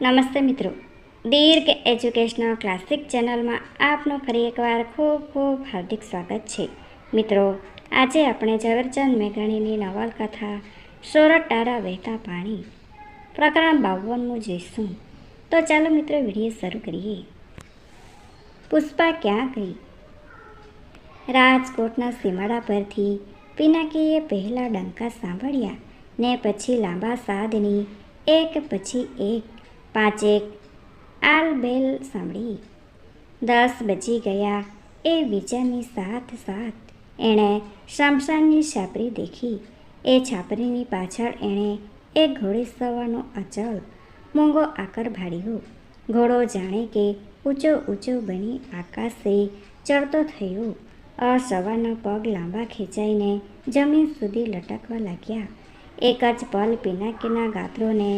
નમસ્તે મિત્રો. દીર્ઘ educational classic ચેનલમાં આપનું ફરી એકવાર ખૂબ ખૂબ હાર્દિક સ્વાગત છે. મિત્રો, આજે આપણે ઝવેરચંદ મેઘાણીની નવલકથા સોરઠ ટારા વહેતા પાણી, પ્રકરણ બાવનનું જોઈશું. તો ચાલો મિત્રો વીડિયો શરૂ કરીએ. પુષ્પા ક્યાં ગઈ? રાજકોટના સીમાડા પરથી પિનાકીએ પહેલાં ડંકા સાંભળ્યા ને પછી લાંબા સાદની એક પછી એક પાંચેક આલબેલ સાંભળી. દસ બજી ગયા, એ બીજાની સાથ સાથ એણે શમશાનની છાપરી દેખી. એ છાપરીની પાછળ એણે એ ઘોડે સવારનો અચલ મૂંગો આકર ભાડ્યો ઘોડો જાણે કે ઊંચો ઊંચો બની આકાશે ચડતો થયો. અસવારના પગ લાંબા ખેંચાઈને જમીન સુધી લટકવા લાગ્યા. એક જ પલ પિનાકીના ગાત્રોને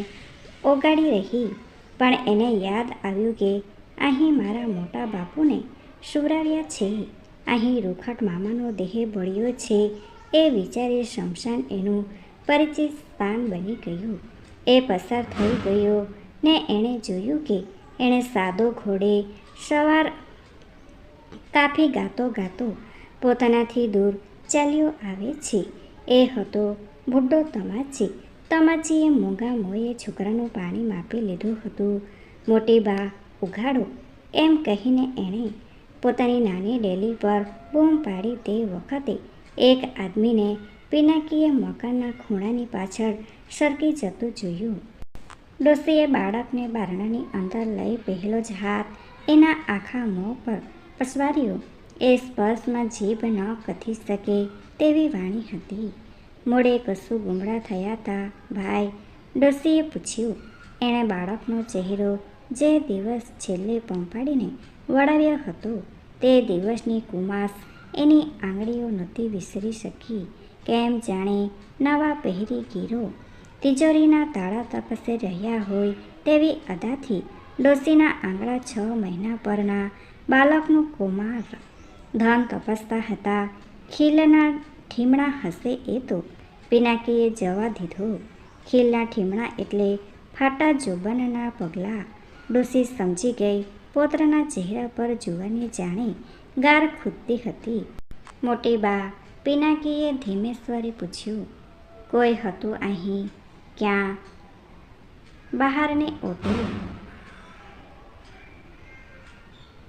ઓગાળી રહી. પણ એને યાદ આવ્યું કે અહીં મારા મોટા બાપુને સુવરાવ્યા છે. અહીં રૂખટ મામાનો દેહ બળ્યો છે એ વિચારે શમશાન એનું પરિચિત સ્થાન બની ગયું. એ પસાર થઈ ગયો ને એણે જોયું કે એણે સાદો ઘોડે સવાર કાફી ગાતો ગાતો પોતાનાથી દૂર ચાલ્યો આવે છે. એ હતો બુઢો તમાચી. તમાચીએ મૂંગા મોએ છોકરાનું પાણી માપી લીધું હતું. મોટી બા, ઉઘાડો, એમ કહીને એણે પોતાની નાની ડેલી પર બૂમ પાડી તે વખતે એક આદમીને પિનાકીએ મકાનના ખૂણાની પાછળ સરકી જતું જોયું. ડોસીએ બાળકને બારણાની અંદર લઈ પહેલો જ હાથ એના આખા મોં પર પસવાર્યો. એ સ્પર્શમાં જીભ ન કથી શકે તેવી વાણી હતી. મોડે કશું ગુમડા થયા હતા ભાઈ ડોસીએ પૂછ્યું, એણે બાળકનો ચહેરો જે દિવસ છેલ્લે પંપાડીને વળાવ્યો હતો, તે દિવસની કુમાસ એની આંગળીઓ નહોતી વિસરી શકી. કેમ જાણે નવા પહેરી ગીરો તિજોરીના તાળા તપસે રહ્યા હોય તેવી અદાથી ડોસીના આંગળા છ મહિના પરના બાળકનું કુમાર ધન તપસતા હતા. ખીલના ઠીમણા હશે એ તો પિનાકીએ જવા દીધો. ખીલના ઠીમણા એટલે ફાટા જોબનના પગલાં. ડોસી સમજી ગઈ, પોત્રના ચહેરા પર જોવાની જાણે ગાર ખૂદતી હતી. મોટી બા, પિનાકીએ ધીમે સ્વરે પૂછ્યું, કોઈ હતું અહીં? ક્યાં? બહારને ઓટે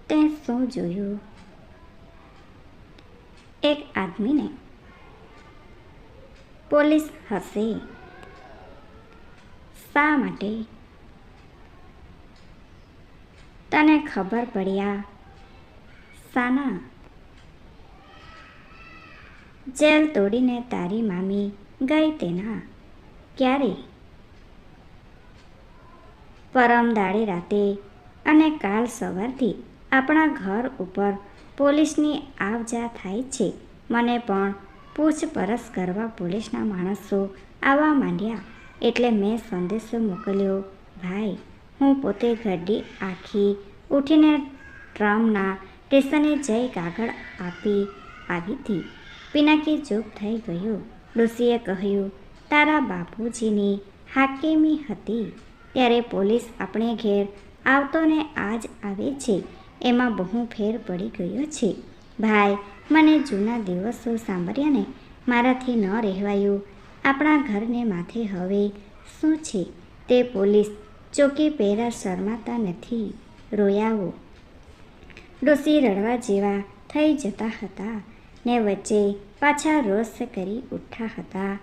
તે શું જોયું? એક આદમીને પોલીસ હશે. શા માટે? તને ખબર પડ્યા. સાના? જેલ તોડીને તારી મામી ગઈ તેના. ક્યારે? પરમ દાડે રાતે અને કાલ સવારથી આપણા ઘર ઉપર પોલીસની આવજા થાય છે. મને પણ પૂછપરછ કરવા પોલીસના માણસો આવવા માંડ્યા. એટલે મેં સંદેશો મોકલ્યો, ભાઈ, હું પોતે ઘડી આખી ઉઠીને ટ્રમના સ્ટેશને જઈ કાગળ આપી આવી હતી. પિનાકી ચૂપ થઈ ગયો. ડોસીએ કહ્યું, તારા બાપુજીની હાકેમી હતી. ત્યારે પોલીસ આપણે ઘેર આવતોને આજ આવે છે. એમાં બહુ ફેર પડી ગયો છે. ભાઈ મને જૂના દિવસો સાંભળ્યા ને મારાથી ન રહેવાયું. આપણા ઘરને માથે હવે શું છે? તે પોલીસ ચોકી પહેરા શરમાતા નથી. રોયાવો ડોસી રડવા જેવા થઈ જતા હતા ને વચ્ચે પાછા રોષ કરી ઉઠા હતા.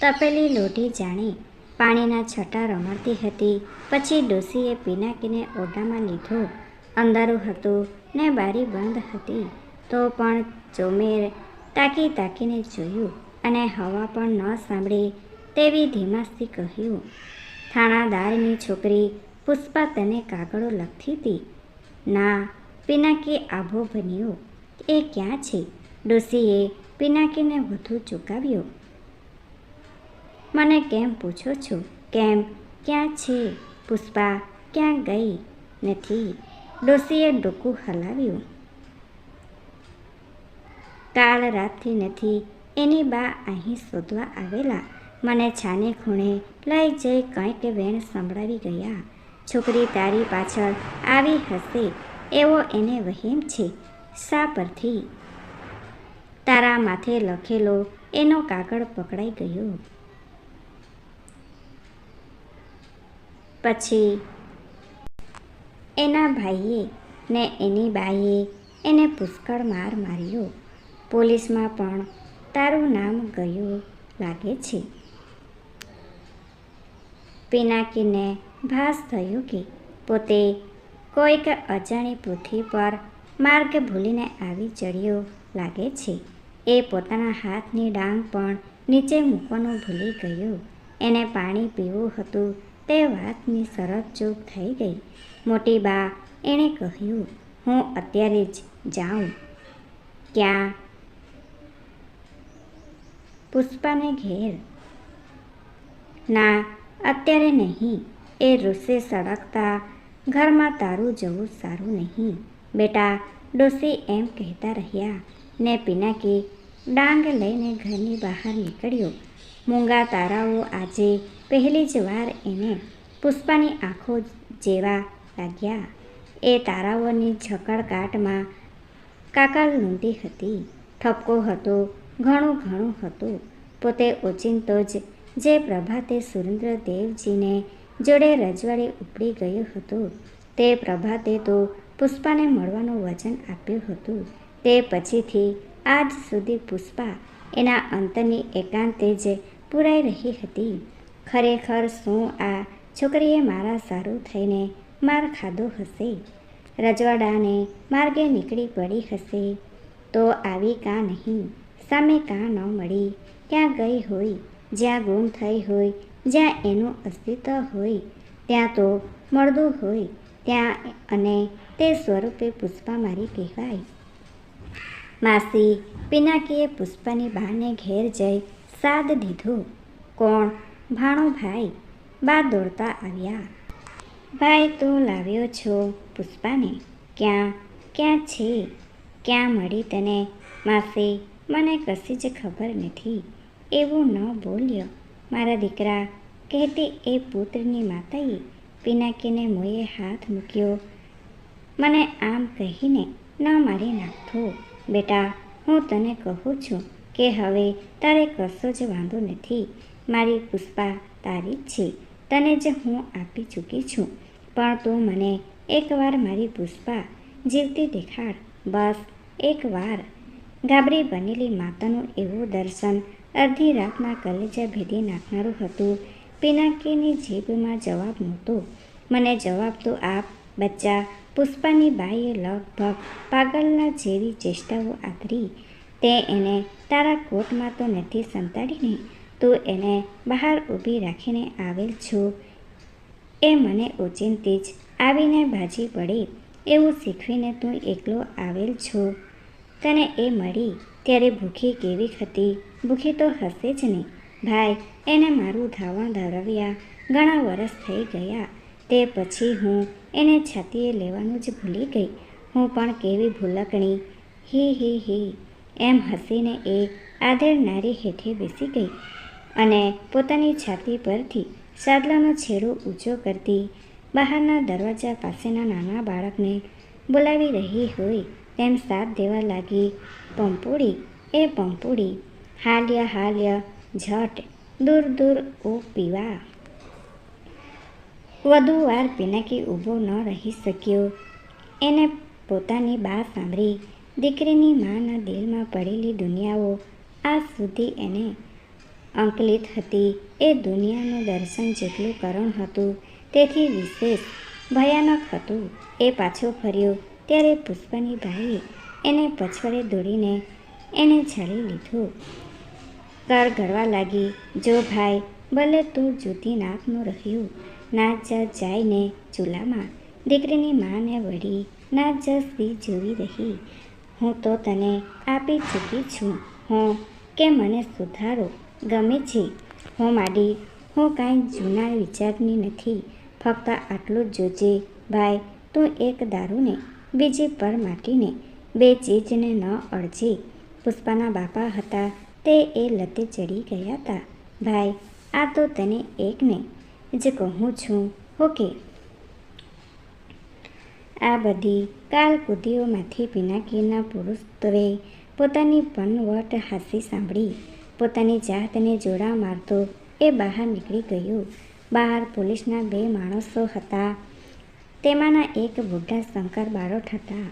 તપેલી લોઢી જાણે પાણીના છટા રમાડતી હતી. પછી ડોસીએ પિનાકીને ઓરડામાં લીધો. અંધારું હતું ને બારી બંધ હતી. તો પણ ચોમેર તાકી તાકીને જોયું અને હવા પણ ન સાંભળી તેવી ધીમાસથી કહ્યું, થાણાદારની છોકરી પુષ્પા તને કાગળો લખતી હતી ના, પિનાકી આભો બન્યો. એ ક્યાં છે? ડોસીએ પિનાકીને વધુ ચૂકાવ્યો. મને કેમ પૂછો છો? કેમ? ક્યાં છે? પુષ્પા ક્યાં ગઈ? નથી. ડોસીએ ડોકું હલાવ્યું. કાલ રાતથી નથી, એની બા અહીં શોધવા આવેલા. મને છાને ખૂણે લઈ જઈ કંઈક વેણ સંભળાવી ગયા. છોકરી તારી પાછળ આવી હશે, એવો એને વહેમ છે. શા પરથી? તારા માથે લખેલો એનો કાગળ પકડાઈ ગયો. પછી એના ભાઈએ ને એની બાઈએ એને પુષ્કળ માર માર્યો. પોલીસમાં પણ તારું નામ ગયું લાગે છે. પિનાકીને ભાસ થયું કે પોતે કોઈક અજાણી પૃથ્વી પર માર્ગ ભૂલીને આવી ચડ્યો લાગે છે. એ પોતાના હાથની ડાંગ પણ નીચે મૂકવાનું ભૂલી ગયો. એને પાણી પીવું હતું તે વાતની શરત ચૂપ થઈ ગઈ. મોટી બા એણે કહ્યું, હું અત્યારે જ જાઉં. ક્યાં પુષ્પાને ઘેર. ના, અત્યારે નહીં. એ રૂસે સળગતા ઘરમાં તારું જવું સારું નહીં. બેટા ડોસી એમ કહેતા રહ્યા. ને પિનાકી ડાંગ લઈને ઘરની બહાર નીકળ્યો. મૂંગા તારાઓ આજે પહેલી જ વાર એને પુષ્પાની આંખો જેવા લાગ્યા. એ તારાઓની ઝકડકાટમાં કાકલ લૂંટી હતી. ઠપકો હતો ઘણું ઘણું હતું. પોતે ઓચિંતો જ. જે પ્રભાતે સુરેન્દ્રદેવજીને જોડે રજવાડે ઉપડી ગયો હતો. તે પ્રભાતે તો પુષ્પાને મળવાનું વચન આપ્યું હતું. તે પછીથી આજ સુધી પુષ્પા એના અંતરની એકાંતે જ પુરાઈ રહી હતી. ખરેખર શું આ છોકરીએ મારા સારું થઈને માર ખાધો હશે? રજવાડાને માર્ગે નીકળી પડી હશે તો આવી કાં નહીં? સામે કાં ન મળી. ક્યાં ગઈ હોય, જ્યાં ગુમ થઈ હોય, જ્યાં એનું અસ્તિત્વ હોય, ત્યાં તો મળદું હોય, ત્યાં અને તે સ્વરૂપે પુષ્પા મારી કહેવાય. માસી પિનાકીએ પુષ્પાની બાને ઘેર જઈ સાદ દીધો. કોણ? ભાણો ભાઈ. બા દોડતા આવ્યા. ભાઈ, તું લાવ્યો છો પુષ્પાને? ક્યાં? ક્યાં છે? ક્યાં મળી તને? માસી મને કશી જ ખબર નથી. એવું ન બોલ્યો. મારા દીકરા કહેતી એ પુત્રની માતાએ પિનાકીને મોએ હાથ મૂક્યો. મને આમ કહીને ન મારી નાખતો. બેટા, હું તને કહું છું કે હવે તારે કશો જ વાંધો નથી. મારી પુષ્પા તારી જ છે. તને જ હું આપી ચૂકી છું. પણ તું મને એકવાર મારી પુષ્પા જીવતી દેખાડ. બસ એકવાર ગાબરી બનેલી માતાનું એવું દર્શન અડધી રાતના કલેજા ભેદી નાખનારું હતું. પિનાકીની જીભમાં જવાબ નહોતો. મને જવાબ તો આપ, બચ્ચા, પુષ્પાની બાઈએ લગભગ પાગલના જેવી ચેષ્ટાઓ આદરી. તે એને તારા કોટમાં તો નથી સંતાડીને, તું એને બહાર ઊભી રાખીને આવેલ છું. એ મને ઓચિંતી જ આવીને ભાજી પડે એવું શીખવીને તું એકલો આવેલ છો. તને એ મળી ત્યારે ભૂખી કેવી હતી ભૂખી તો હશે જ નહીં. ભાઈ, એને મારું ધાવણ ધરવ્યા. ઘણા વરસ થઈ ગયા. તે પછી હું એને છાતીએ લેવાનું જ ભૂલી ગઈ. હું પણ કેવી ભૂલકણી. હી હી હી. એમ હસીને એ આધેડ નારી હેઠે બેસી ગઈ અને પોતાની છાતી પરથી સાદલાનો છેડો ઊંચો કરતી બહારના દરવાજા પાસેના નાના બાળકને બોલાવી રહી હોય તેમ સાથ દેવા લાગી. પંપુડી, એ પંપુડી, હાલ્ય હાલ્ય ઝટ દૂર દૂર ઓ પીવા. વધુ વાર પિનાકી ઊભો ન રહી શક્યો. એને પોતાની બા સાંભળી. દીકરીની માના દિલમાં પડેલી દુનિયાઓ આજ સુધી એને અંકલિત હતી. એ દુનિયાનું દર્શન જેટલું કરુણ હતું તેથી વિશેષ ભયાનક હતું. એ પાછો ફર્યો. ત્યારે પુષ્પાની ભાઈએ એને પછવાડે દોડીને એને છાળી લીધું. કર ગળવા લાગી. જો ભાઈ, ભલે તું જુદી નાકનું રહ્યું, ના જ જાઈને ચૂલામાં. દીકરીની માને વળી, ના જ સી જોવી રહી. હું તો તને આપી ચૂકી છું. હું કે મને સુધારો. ગમે છે. હું માડી. હું કાંઈ જૂના વિચારની નથી. ફક્ત આટલું જ જોજે. ભાઈ, તું એક દારૂને બીજી પર માટીને બે ચીજને ન અડજી પુષ્પાના બાપા હતા. તે એ લતે ચડી ગયા હતા ભાઈ, આ તો તને એકને જ કહું છું ઓકે આ બધી કાલકૃતિઓમાંથી પિનાકીના પુરુષત્વે પોતાની પનવટ હાસી સાંભળી, પોતાની જાતને જોડા મારતો એ બહાર નીકળી ગયો. બહાર પોલીસના બે માણસો હતા. તેમાંના એક બુઢા શંકર બારોટ હતા.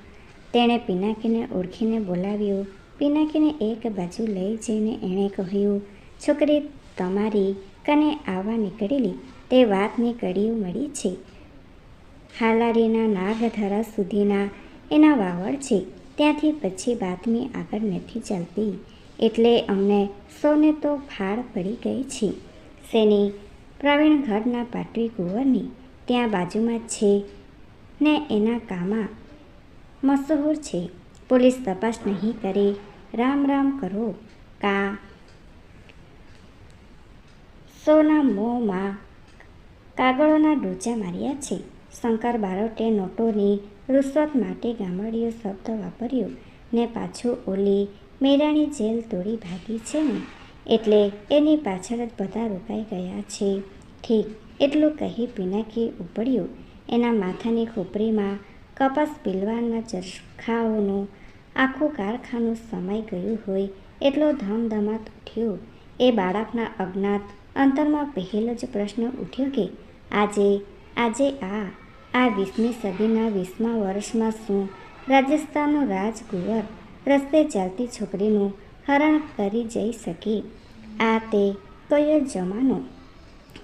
તેણે પિનાકીને ઓળખીને બોલાવ્યો. પિનાકીને એક બાજુ લઈ જઈને એણે કહ્યું, છોકરી, તમારી કને આવવા નીકળેલી? તે વાતની કડીઓ મળી છે. હાલારીના નાગધરા સુધીના એના વાવડ છે. ત્યાંથી પછી બાતમી આગળ નથી ચાલતી. એટલે અમને સૌને તો ફાળ પડી ગઈ છે. શેની? પ્રવીણગઢના પાટવી કુંવરની. ત્યાં બાજુમાં જ છે. ને એના કામા મશહૂર છે. પોલીસ તપાસ નહીં કરે. રામ રામ કરો. કા સોના મોંમાં કાગળોના ડોચા માર્યા છે. શંકર બારોટે નોટોની રૂશ્વત માટે ગામડીયો શબ્દ વાપર્યો ને પાછું ઓલી મેરાણી જેલ તોડી ભાગી છે ને. એટલે એની પાછળ જ બધા રોકાઈ ગયા છે. ઠીક, એટલું કહી પિનાકી ઉપડ્યો. એના માથાની ખોપરીમાં કપાસ પીલવાના ચરખાઓનું આખું કારખાનું સમાઈ ગયું હોય એટલો ધમધમાટ ઉઠ્યો. એ બાળકના અજ્ઞાત અંતરમાં પહેલો જ પ્રશ્ન ઉઠ્યો કે, આજે આજે આ આ વીસમી સદીના વીસમા વર્ષમાં શું રાજસ્થાનનો રાજકુંવર રસ્તે ચાલતી છોકરીનું હરણ કરી જઈ શકે? આ તે કયો જમાનો?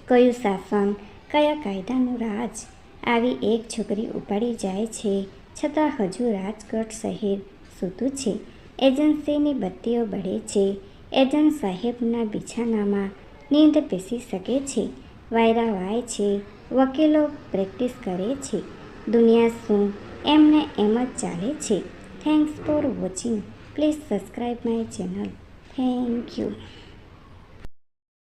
કયું શાસન? કયા કાયદાનું રાજ? આવી એક છોકરી ઉપાડી જાય છે, છતાં હજુ રાજકોટ શહેર સૂતું છે. એજન્સીની બત્તીઓ બળે છે. એજન્ટ સાહેબના બિછાનામાં નીંદ પેસી શકે છે. વાયરા વાય છે. વકીલો પ્રેક્ટિસ કરે છે. દુનિયા શું એમને એમ જ ચાલે છે. Thanks for watching. Please subscribe my channel. Thank you.